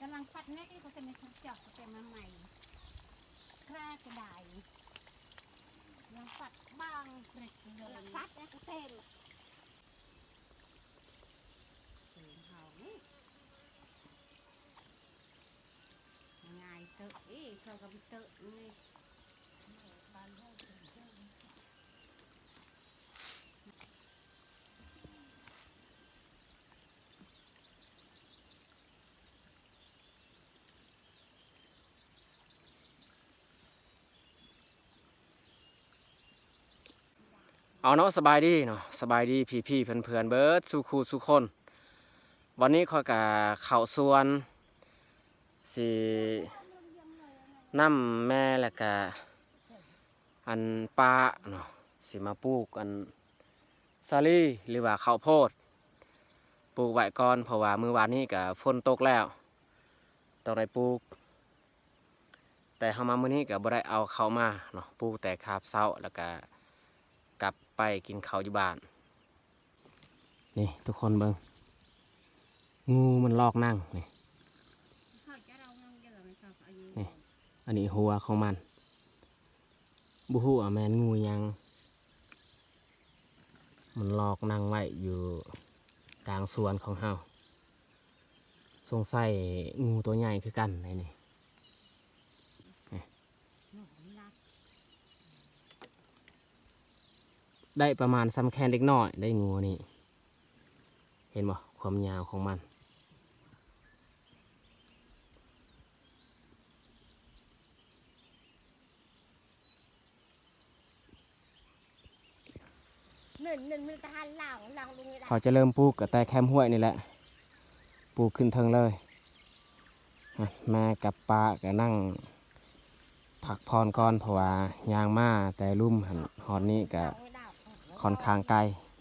กำลังปัดแน่ที่เขาจะมีคนจับเขาจะมาใหม่คร่กระไดยังปัดบางพริกเลยปัดแล้วก็เต็มเต็มเฮานี่ง่ายเตอะอ้เขาก็ไปเตอะนี่บ้านเขา เอาเนาะสบายดีเนาะสบายดีพี่พี่เพื่อนเพื่อนเบิร์ดสู่ครูสู่คน วันนี้ขอยกะเข่าสวนสิน้ำแม่และกะอันปลาเนาะสิมาปลูกอันซาลี่หรือว่าข้าวโพดปลูกไว้ก่อนเพราะว่ามือวานนี้กะฝนตกแล้วต้องได้ปลูก แต่เฮามามื้อนี้ก็บ่ได้เอาเข้ามาเนาะปลูกแต่คาบเช้าแล้วกับ ไปกินข้าวอยู่บ้าน นี่ทุกคนเบิงงูมันลอกนั่งนี่เขาจะเราเงินเยอะไหมครับอายุนี่อันนี้หัวของมันบุหูอะแมนงูยัง มันลอกนั่งไว้อยู่กลางสวนของเฮาสงสัยงูตัวใหญ่คือกันไอ้นี่รัก ได้ประมาณซ้ำแคนเล็กน้อย ได้งูนี่ เห็นบ่ความยาวของมันหนึ่งหนึ่งมันจะหันหลังหลังลงไม่ได้เขาจะเริ่มปลูกกับแต่แคมห้วยนี่แหละ ปลูกขึ้นเทิงเลยอะแม่กับป้าก็นั่ง ผักพรก่อนเพราะว่ายางมาแต่ลุ่มหันหอดนี้ก็ ค่อนข้างไกล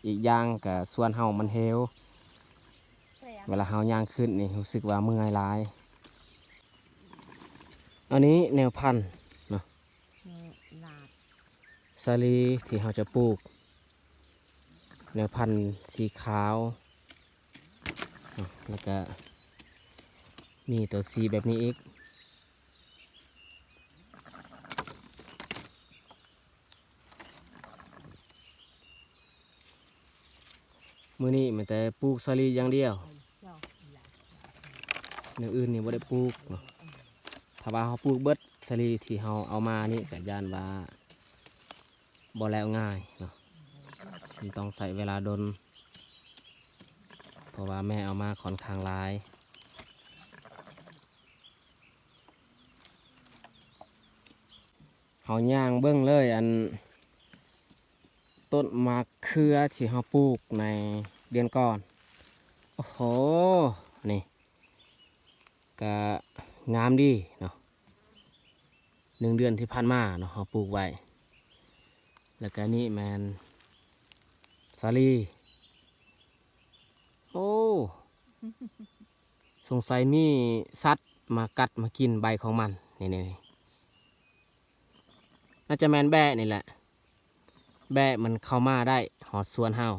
อีกอย่างก็ส่วนเฮามันเฮวเวลาเฮาย่างขึ้นนี่รู้สึกว่าเมื่อยหลายอันนี้แนวพันธุ์หลาดสาลีที่เราจะปลูก แนวพันธุ์สีขาว แล้วก็มีตัวสีแบบนี้อีก มือนี้มันแต่ปลูกสลีอย่างเดียวเนื้ออื่นนี่บ่ได้ปลูกถ้าว่าเขาปลูกเบิดสลีที่เขาเอามานี่ก็ยานว่าบ่แล้วง่ายเนาะมันต้องใส่เวลาดน เพราะว่าแม่เอามาค่อนข้างหลายเขาย่างเบิ้งเลยอัน ต้นมะเขือที่เขาปลูกในเดือนก่อน โอ้โห นี่ก็งามดีเนาะหนึ่งเดือนที่ผ่านมาเนาะเขาปลูกไว้ แล้วก็นี่แมนสาลีโอ้ สงสัยมีสัตว์มากัดมากินใบของมัน นี่นี่นี่น่าจะแมนแบะนี่แหละ แบะมันเข้ามาได้หอดสวนเฮา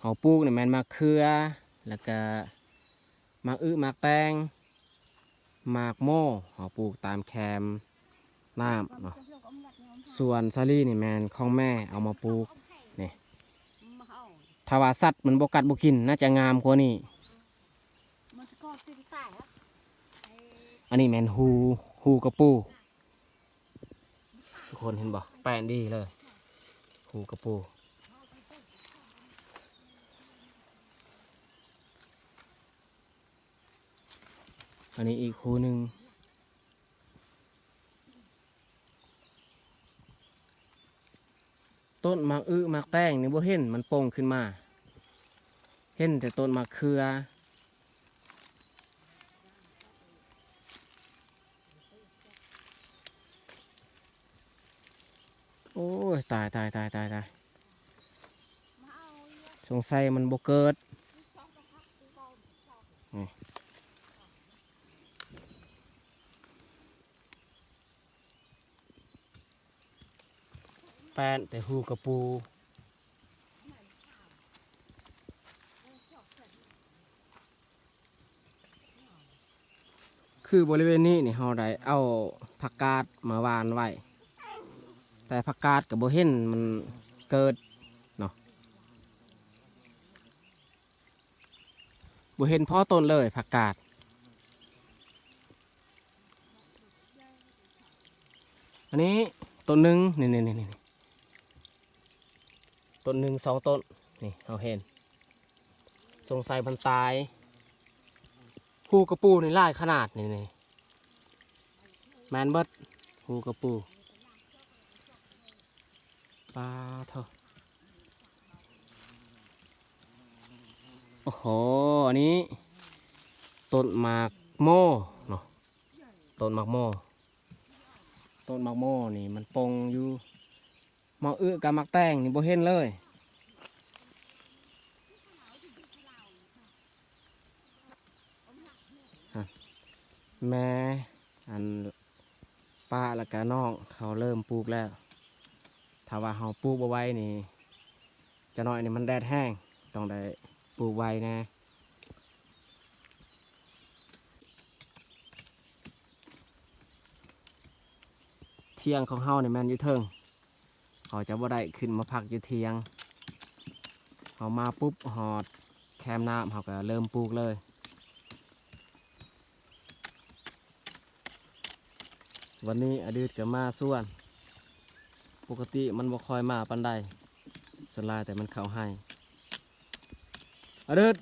เฮาปลูกเนี่ยแมนมะเขือ แล้วก็มะอึมะแตงมากโม่เฮาปลูกตามแคมน้ำเนาะส่วนซาลี่นี่แมนของแม่เอามาปลูกนี่ถ้าว่าสัตว์มันบกัดบกินน่าจะงามกว่านี้ก็สิ้นสายแล้ว อันนี้แมนฮูฮูกระปูทุกคนเห็นบ่แปลนดีเลยฮูกระปูอันนี้อีกฮูหนึ่งต้นมากอึหมากแป้งนี่บ่เห็นมันโป่งขึ้นมา เห็นแต่ต้นมากเขือ ยตายตายตายตายตายสงสัยมันบกเกิดแป้นแต่หูกระปูคือบริเวณนี้นี่เราได้เอาผักกาดมาวานไว้ แต่ผักกาดกับโบเห็นมันเกิดเนาะโบเห็นพ่อต้นเลยผักกาดอันนี้ต้นหนึ่งนี่นี่นี่ต้นหนึ่งสองต้นนี่เราเห็น สงสัยมันตายหูกระปูนี่ลายขนาดนี่นี่แมนเบิร์ดหูกระปู ปลาเถอะโอ้โห อันนี้ ต้นหมากโม่เนาะ ต้นหมากโม่ ต้นหมากโม่นี่มันปงอยู่หมากอื้อกับหมากแตงนี่บ่เห็นเลยแม่อันป้าและกะน้องเขาเริ่มปลูกแล้ว ถ้าว่าเขาปลูกบ่ไว้นี่จะน้อยนี่มันแดดแห้งต้องได้ปลูกไว้นะเทียงของเฮานี่แม่นอยู่เทิงเขาจะบ่ได้ขึ้นมาพักอยู่เทียงเขามาปุ๊บหอดแคมน้ำเขาก็เริ่มปลูกเลยวันนี้อดีตก็มาส่วน ปกติมันบ่คอยมาปันใดสลายแต่มันเข้าให้อดีต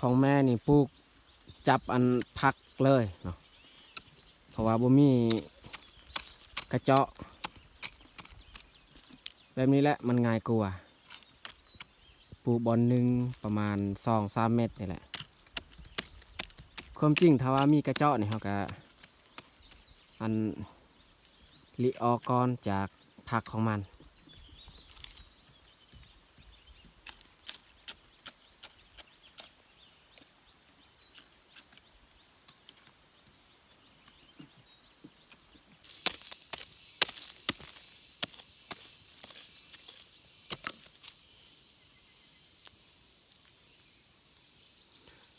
ของแม่นี่ปลูกจับอันพักเลยเนาะเพราะว่าบ่มีกระเจาะแบบนี้แหละมันง่ายกว่า ปูบอลหนึ่งประมาณสองสามเมตรนี่แหละ ความจริงถ้าว่ามีกระเจาะนี่เขาก็อันลิออกกอนจากผักของมัน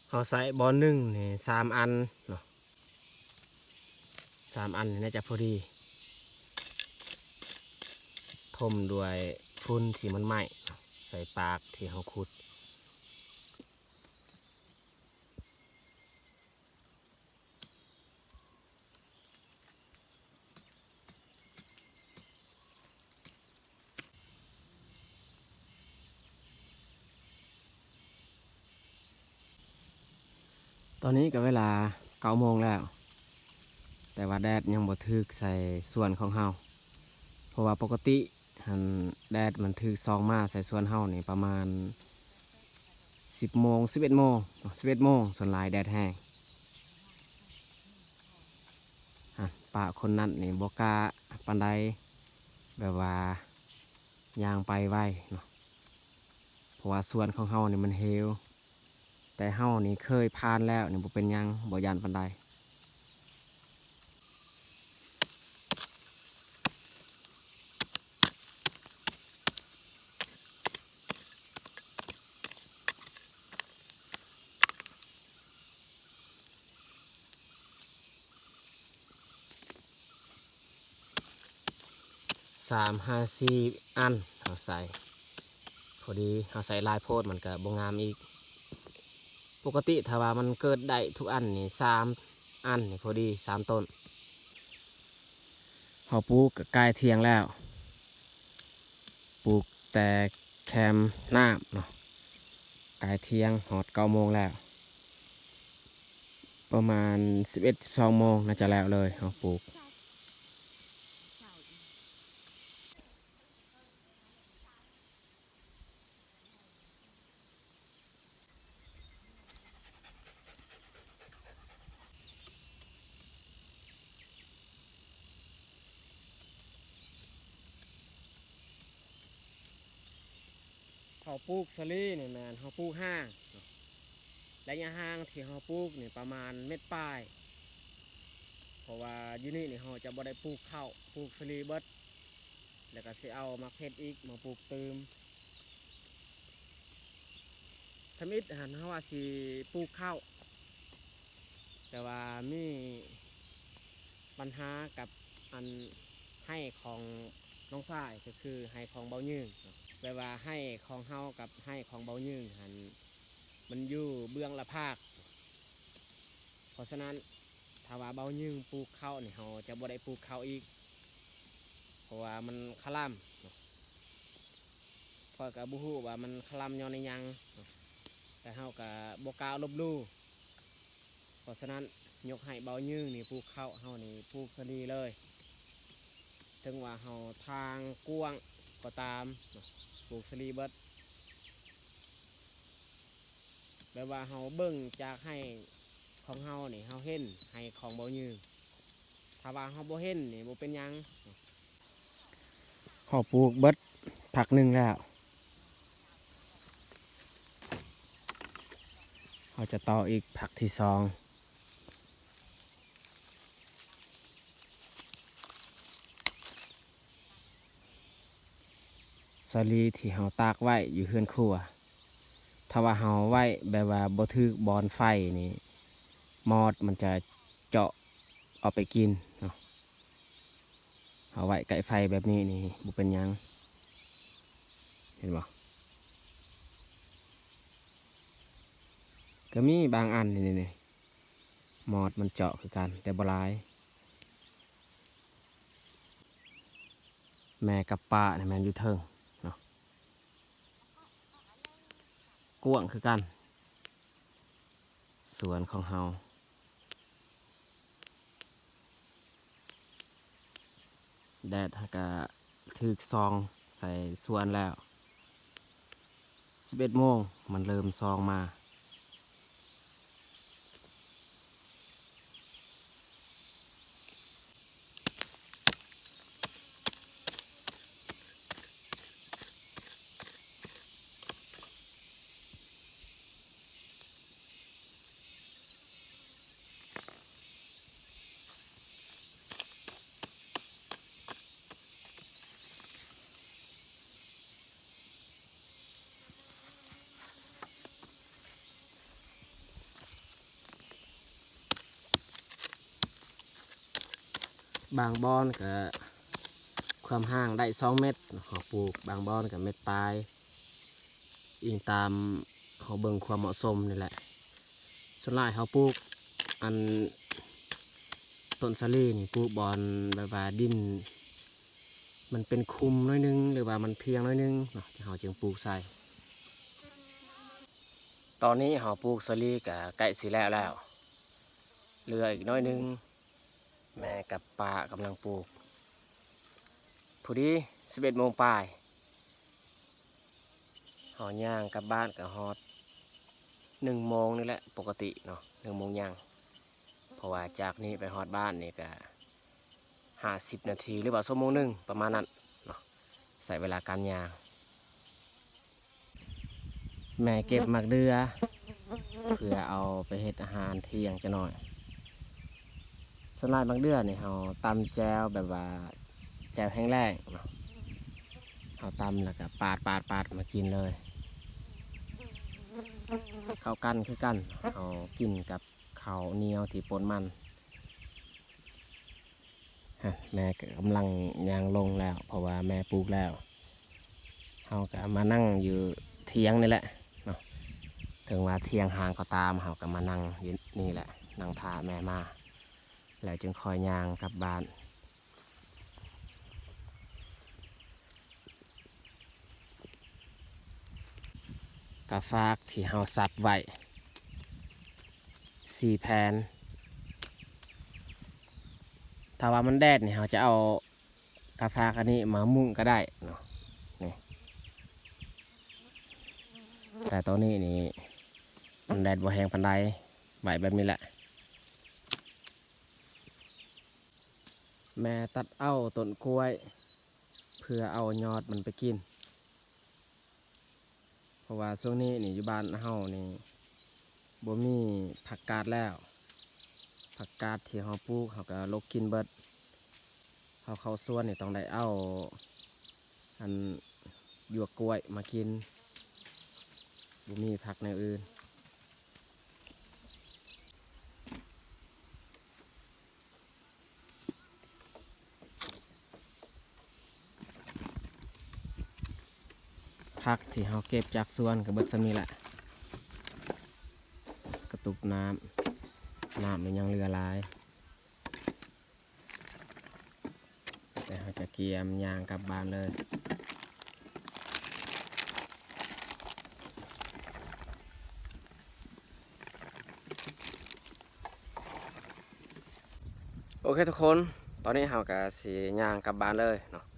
เขาใส่บอลหนึ่งนี่สามอันเนาะสามอันน่าจะพอดีทมด้วยฟุ้นที่มันไหม้ใส่ปากที่เขาขุด ตอนนี้ก็เวลาเก้าโมงแล้ว แต่ว่าแดดยังบ่ทึกใส่ส่วนของเฮาเพราะว่าปกติหันแดดมันทึกซองมาใส่ส่วนเฮานี่ประมาณสิบโมงสิบเอ็ดโมงสิบเอ็ดโมงส่วนหลายแดดแห้งอ่าคนนั้นนี่บกาปันไดแบบว่ายางไปไวเนาะเพราะว่าส่วนของเฮานี่มันเฮว แต่เฮานี่เคยผ่านแล้วนี่บ่เป็นยังบ่ยานปันใดสามห้าสี่อันเอาใส่ พอดีเอาใส่ลายโพดมันก็บ่งามอีก ปกติถ้าว่ามันเกิดได้ทุกอันนี่สามอันนี่พอดีสามต้นเขาปลูกกับกายเทียงแล้ว ปลูกแต่แคมหน้ำเนาะกายเทียงหอดเก้าโมงแล้ว ประมาณสิบเอ็ดสิบสองโมงน่าจะแล้วเลยเขาปลูก ปลูกสลีนี่แมนเขาปลูกห้างระยะห่างที่เขาปลูกนี่ประมาณเม็ดปลาย เพราะว่าอยู่นี่นี่เขาจะบ่ได้ปลูกข้าวปลูกสลีเบิดแล้วก็สิเอามาเพชรอีกมาปลูกเติมทำอิดหันเขาว่าสิปลูกข้าวแต่ว่ามีปัญหากับอันให้ของน้องสายก็คือให้ของเบายืง แปลว่าให้ของเฮากับให้ของเบายืงหันมันอยู่เบื้องละภาค เพราะฉะนั้นถ้าว่าเบายืงปลูกข้าวนี่ยเฮาจะบ่ได้ปลูกข้าวอีก เพราะว่ามันคลำเนาะข้อกับบุฮูว่ามันคลำย้อนในยัง แต่เฮากับบกล้าลบลู่เพราะฉะนั้นยกให้เบายืงนี่ปลูกข้าวเฮานี่ปลูกสดีเลย ถึงว่าเฮาทางกว้างก็ตามเนาะ ปลูกสลีเบิดแบบว่าเฮาเบิ่งจากให้ของเฮานี่เฮาเห็นให้ของเบายืงถ้าว่าเฮาบ่เห็นนี่บ่เป็นหยังเขาปลูกเบิดผักหนึ่งแล้วเขาจะต่ออีกผักที่สอง สาลีที่เขาตากไว้อยู่เฮือนครัว ถ้าว่าเขาไว้แบบว่าบ่ทึกบอนไฟนี่มอดมันจะเจาะเอาไปกินเนาะเอาไว้ไก่ไฟแบบนี้นี่บุเป็นยัง เห็นบ่ก็มีบางอันนี่นี่นี่มอดมันเจาะคือกัน แต่บหลายแม่กับป้าเนี่ยแม่นอยู่เทิงเนาะ กวางคือกัน สวนของเฮาแดดฮะกะถึกซองใส่สวนแล้ว 11โมงมันเริ่มซองมา บางบอนก็ความห่างได้สองเมตรเขาปลูกบางบอนกับเม็ดปลายอิงตามเขาเบิ่งความเหมาะสมนี่แหละส่วนหลายเขาปลูกอันต้นสาลีนี่ปลูกบอนแบบว่าดิน มันเป็นคุมน้อยนึง หรือว่ามันเพียงน้อยนึงเนาะที่เขาจึงปลูกใส่ตอนนี้เขาปลูกสาลีกับใกล้สีแล้วแล้วเหลืออีกน้อยนึง แม่กับป้ากำลังปลูกพอดีสิบเอ็ดโมงปลายหอย่างกลับบ้านกับฮอดหนึ่งโมงนี่แหละปกติเนาะหนึ่งโมงย่างเพราะว่าจากนี้ไปฮอดบ้านนี่ก็ห้าสิบนาทีหรือว่าชั่วโมงหนึ่งประมาณนั้นเนาะใส่เวลาการย่าง แม่เก็บมักเดือเพื่อเอาไปเฮ็ดอาหารเที่ยงจะหน่อย สวนหลายบางเดือนนี่เราตำแจวแบบว่าแจวแห้งแรงเนาะเราตำแล้วก็ปาดปาดปาดมากินเลย เขากันคือกันเอากินกับข้าวเหนียวที่ปนมันฮะแม่กำลังยางลงแล้ว เพราะว่าแม่ปลูกแล้วเราก็มานั่งอยู่เทียงนี่แหละเนาะถึงว่าเทียงห่างก็ตามเราก็มานั่งนี่แหละนั่งทาแม่มา แล้วจึงคอยยางกลับบ้านกาฟากที่เฮาซับไว้สี่แผ่นถ้าว่ามันแดดเนี่ยเฮาจะเอากาฟากอันนี้มามุ้งก็ได้เนาะนี่แต่ตัวนี้นี่มันแดดบ่แหงปันใดใบแบบนี้แหละ แม่ตัดเอาต้นกล้วย เพื่อเอายอดมันไปกิน เพราะว่าช่วงนี้นี่อยู่บ้านเฮานี่บ่มีผักกาดแล้ว ผักกาดที่เฮาปลูกเฮาก็ลกกินเบิดเฮาเข้าสวนนี่ต้องได้เอาอันหยวกกล้วยมากินบุมีผักในอื่น ผักที่เราเก็บจากสวนกับเบิดสำนีแหละกระตุกน้ำน้ำมันยังเหลือหลาย แต่เราจะเกียมยางกลับบ้านเลยโอเคทุกคน ตอนนี้เราก็สียางกลับบ้านเลยเนาะ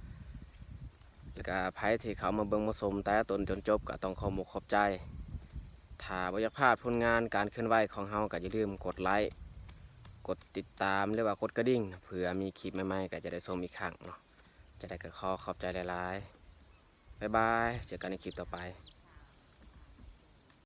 ก็ไผที่เขามาเบิ่งมาสมแต่ตนจนจบก็ต้องขอมกขอบใจ ถ้าบ่อยากพลาดผลงานการเคลื่อนไหวของเฮาก็อย่าลืมกดไลค์กดติดตามหรือว่ากดกระดิ่งเผื่อมีคลิปใหม่ๆก็จะได้ชมอีกครั้งเนาะจะได้ก็ขอขอบใจหลายๆบ๊ายบายเจอกันในคลิปต่อไป